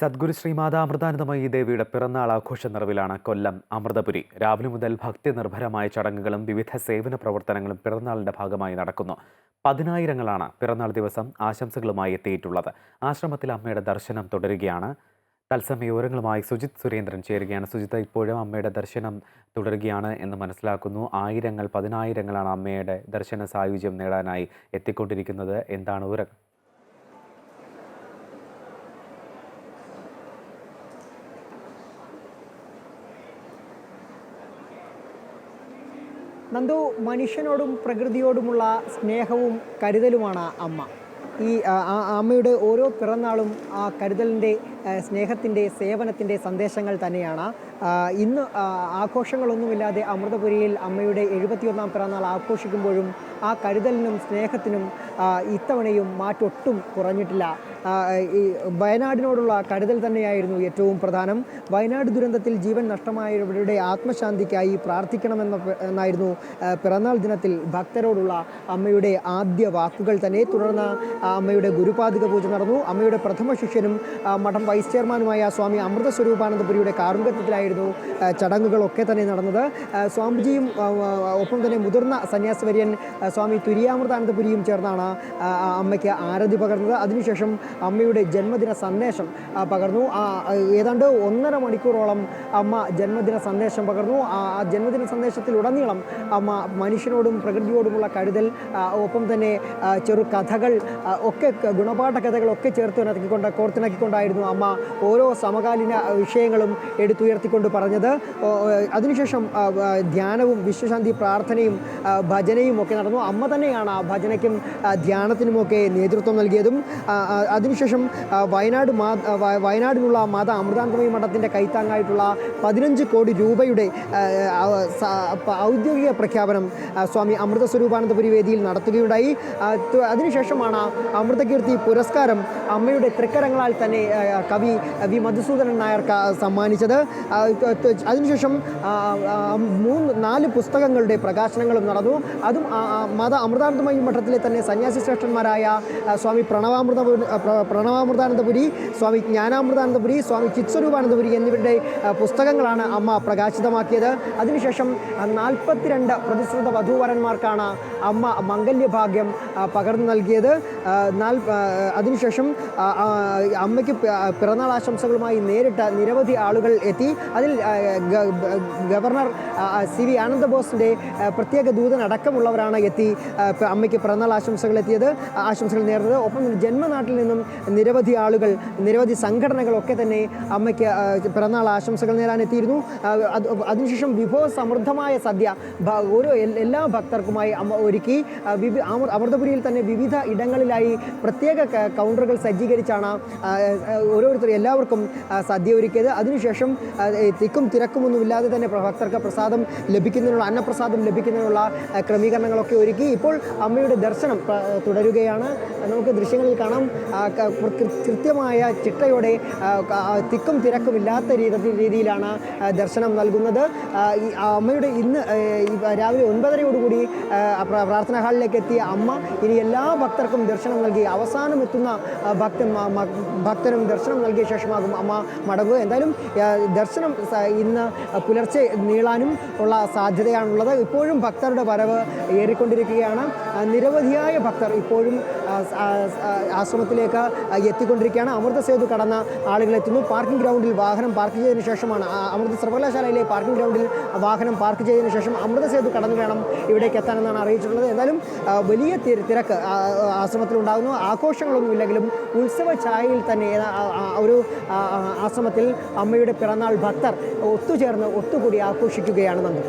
സദ്ഗുരു ശ്രീമാതാ അമൃതാനന്ദമയി ദേവിയുടെ പിറന്നാൾ ആഘോഷ നിറവിലാണ് കൊല്ലം അമൃതപുരി. രാവിലെ മുതൽ ഭക്തി നിർഭരമായ ചടങ്ങുകളും വിവിധ സേവന പ്രവർത്തനങ്ങളും പിറന്നാളിന്റെ ഭാഗമായി നടക്കുന്നു. പതിനായിരങ്ങളാണ് പിറന്നാൾ ദിവസം ആശംസകളുമായി എത്തിയിട്ടുള്ളത്. ആശ്രമത്തിൽ അമ്മയുടെ ദർശനം തുടരുകയാണ്. തത്സമയ വിവരങ്ങളുമായി സുജിത് സുരേന്ദ്രൻ ചേരുകയാണ്. സുജിത്ത് ഇപ്പോഴും അമ്മയുടെ ദർശനം തുടരുകയാണ് എന്ന് മനസ്സിലാക്കുന്നു. ആയിരങ്ങൾ പതിനായിരങ്ങളാണ് അമ്മയുടെ ദർശന സായുജ്യം നേടാനായി എത്തിക്കൊണ്ടിരിക്കുന്നത്. എന്താണ് വിവരങ്ങൾ? നന്ദു മനുഷ്യനോടും പ്രകൃതിയോടുമുള്ള സ്നേഹവും കരുതലുമാണ് അമ്മ. ഈ അമ്മയുടെ ഓരോ പിറന്നാളും ആ കരുതലിന്റെ സ്നേഹത്തിന്റെ സേവനത്തിന്റെ സന്ദേശങ്ങൾ തന്നെയാണ്. ഇന്ന് ആഘോഷങ്ങളൊന്നുമില്ലാതെ അമൃതപുരിയിൽ അമ്മയുടെ എഴുപത്തിയൊന്നാം പിറന്നാൾ ആഘോഷിക്കുമ്പോഴും ആ കരുതലിനും സ്നേഹത്തിനും ഇത്തവണയും മാറ്റൊട്ടും കുറഞ്ഞിട്ടില്ല. ഈ വയനാടിനോടുള്ള കരുതൽ തന്നെയായിരുന്നു ഏറ്റവും പ്രധാനം. വയനാട് ദുരന്തത്തിൽ ജീവൻ നഷ്ടമായവരുടെ ആത്മശാന്തിക്കായി പ്രാർത്ഥിക്കണമെന്ന എന്നായിരുന്നു പിറന്നാൾ ദിനത്തിൽ ഭക്തരോടുള്ള അമ്മയുടെ ആദ്യ വാക്കുകൾ തന്നെ. തുടർന്ന് അമ്മയുടെ ഗുരുപാതിക പൂജ നടന്നു. അമ്മയുടെ പ്രഥമ ശിഷ്യനും മഠം വൈസ് ചെയർമാനുമായ സ്വാമി അമൃത സ്വരൂപാനന്ദപുരിയുടെ കാർമ്മികത്വത്തിലായിരുന്നു ചടങ്ങുകളൊക്കെ തന്നെ നടന്നത്. സ്വാമിജിയും ഒപ്പം തന്നെ മുതിർന്ന സന്യാസിവര്യൻ സ്വാമി തുര്യാമൃതാനന്ദപുരിയും ചേർന്നാണ് അമ്മയ്ക്ക് ആരതി പകർന്നത്. അതിനുശേഷം അമ്മയുടെ ജന്മദിന സന്ദേശം പകർന്നു. ഏതാണ്ട് ഒന്നര മണിക്കൂറോളം അമ്മ ജന്മദിന സന്ദേശം പകർന്നു. ആ ജന്മദിന സന്ദേശത്തിലുടനീളം അമ്മ മനുഷ്യനോടും പ്രകൃതിയോടുമുള്ള കരുതൽ ഒപ്പം തന്നെ ചെറു കഥകൾ ഒക്കെ ഗുണപാഠ കഥകളൊക്കെ ചേർത്ത് ഇണക്കിക്കൊണ്ട് കോർത്തിണക്കിക്കൊണ്ടായിരുന്നു അമ്മ ഓരോ സമകാലീന വിഷയങ്ങളും എടുത്തുയർത്തിക്കൊണ്ട് പറഞ്ഞത്. അതിനുശേഷം ധ്യാനവും വിശ്വശാന്തി പ്രാർത്ഥനയും ഭജനയും ഒക്കെ നടന്നു. അമ്മ തന്നെയാണ് ആ ഭജനയ്ക്കും ധ്യാനത്തിനുമൊക്കെ നേതൃത്വം നൽകിയതും. അതിനുശേഷം വയനാട് മാ വയനാടിനുള്ള മാത അമൃതാനന്ദമയി മഠത്തിന്റെ കൈത്താങ്ങായിട്ടുള്ള പതിനഞ്ച് കോടി രൂപയുടെ ഔദ്യോഗിക പ്രഖ്യാപനം സ്വാമി അമൃത സ്വരൂപാനന്ദപുരി വേദിയിൽ നടത്തുകയുണ്ടായി അതിനുശേഷമാണ് അമൃതകീർത്തി പുരസ്കാരം അമ്മയുടെ തൃക്കരങ്ങളാൽ തന്നെ കവി വി മധുസൂദനൻ നായർക്ക് സമ്മാനിച്ചത്. അതിനുശേഷം മൂന്ന് നാല് പുസ്തകങ്ങളുടെ പ്രകാശനങ്ങളും നടന്നു. അതും മത അമൃതാനന്ദമയി മഠത്തിലെ തന്നെ സന്യാസി ശ്രേഷ്ഠന്മാരായ സ്വാമി പ്രണവാമൃത പ്രണവാമൃതാനന്ദപുരി സ്വാമി ജ്ഞാനാമൃതാനന്ദപുരി സ്വാമി ചിത്സ്വരൂപാനന്ദപുരി എന്നിവരുടെ പുസ്തകങ്ങളാണ് അമ്മ പ്രകാശിതമാക്കിയത്. അതിനുശേഷം നാൽപ്പത്തിരണ്ട് പ്രതിശ്രുത വധൂവരന്മാർക്കാണ് അമ്മ മംഗല്യഭാഗ്യം പകർന്നു നൽകിയത്. അതിനുശേഷം അമ്മയ്ക്ക് പിറന്നാൾ ആശംസകളുമായി നേരിട്ട് നിരവധി ആളുകൾ എത്തി. അതിൽ ഗവർണർ സി വി ആനന്ദബോസിന്റെ പ്രത്യേക ദൂതനടക്കമുള്ളവരാണ് എത്തി അമ്മയ്ക്ക് പിറന്നാൾ ആശംസകൾ എത്തിയത് ആശംസകൾ നേർന്നത്. ഒപ്പം ജന്മനാട്ടിൽ നിന്നും നിരവധി ആളുകൾ നിരവധി സംഘടനകളൊക്കെ തന്നെ അമ്മയ്ക്ക് പിറന്നാൾ ആശംസകൾ അത് അതിനുശേഷം വിഭവ സമൃദ്ധമായ സദ്യ ഓരോ എല്ലാ ഭക്തർക്കുമായി അമ്മ ഒരുക്കി അമൃതപുരിയിൽ തന്നെ വിവിധ ഇടങ്ങളിലായി പ്രത്യേക കൗണ്ടറുകൾ സജ്ജീകരിച്ചാണ് ഓരോരുത്തർ എല്ലാവർക്കും സദ്യ ഒരുക്കിയത്. അതിനുശേഷം തിക്കും തിരക്കുമൊന്നുമില്ലാതെ തന്നെ ഭക്തർക്ക് പ്രസാദം ലഭിക്കുന്നതിനുള്ള അന്നപ്രസാദം ലഭിക്കുന്നതിനുള്ള ക്രമീകരണങ്ങളൊക്കെ ഒരുക്കി ഇപ്പോൾ അമ്മയുടെ ദർശനം തുടരുകയാണ്. നമുക്ക് ദൃശ്യങ്ങളിൽ കാണാം. കൃത്യമായ ചിട്ടയോടെ തിക്കും തിരക്കും ഇല്ലാത്ത രീതി രീതിയിലാണ് ദർശനം നൽകുന്നത്. അമ്മയുടെ ഇന്ന് രാവിലെ ഒൻപതരയോടുകൂടി പ്രാർത്ഥനാ ഹാളിലേക്ക് എത്തിയ അമ്മ ഇനി എല്ലാ ഭക്തർക്കും ദർശനം നൽകി അവസാനം എത്തുന്ന ഭക്തൻ ഭക്തനും ദർശനം നൽകിയ ശേഷമാകും അമ്മ മടങ്ങുക. എന്തായാലും ദർശനം ഇന്ന് പുലർച്ചെ നീളാനും ഉള്ള സാധ്യതയാണുള്ളത്. ഇപ്പോഴും ഭക്തരുടെ വരവ് ഏറിക്കൊണ്ടിരിക്കുകയാണ്. നിരവധിയായ ഭക്തർ ഇപ്പോഴും ആശ്രമത്തിലേക്ക് എത്തിക്കൊണ്ടിരിക്കുകയാണ്. അമൃത സേതു കടന്ന ആളുകൾ എത്തുന്നു. പാർക്കിംഗ് ഗ്രൗണ്ടിൽ വാഹനം പാർക്ക് ചെയ്തതിനു ശേഷമാണ് അമൃത സർവകലാശാലയിലെ പാർക്കിംഗ് ഗ്രൗണ്ടിൽ വാഹനം പാർക്ക് ചെയ്തതിനു ശേഷം അമൃത സേതു കടന്നു വേണം ഇവിടേക്ക് എത്താനെന്നാണ് അറിയിച്ചിട്ടുള്ളത്. എന്തായാലും വലിയ തിരക്ക് ആശ്രമത്തിലുണ്ടാകുന്നു. ആഘോഷങ്ങളൊന്നും ഇല്ലെങ്കിലും ഉത്സവ ചായയിൽ തന്നെ ഒരു ആശ്രമത്തിൽ അമ്മയുടെ പിറന്നാൾ ഭക്തർ ഒത്തുചേർന്ന് ഒത്തുകൂടി ആഘോഷിക്കുകയാണ് നന്ദി.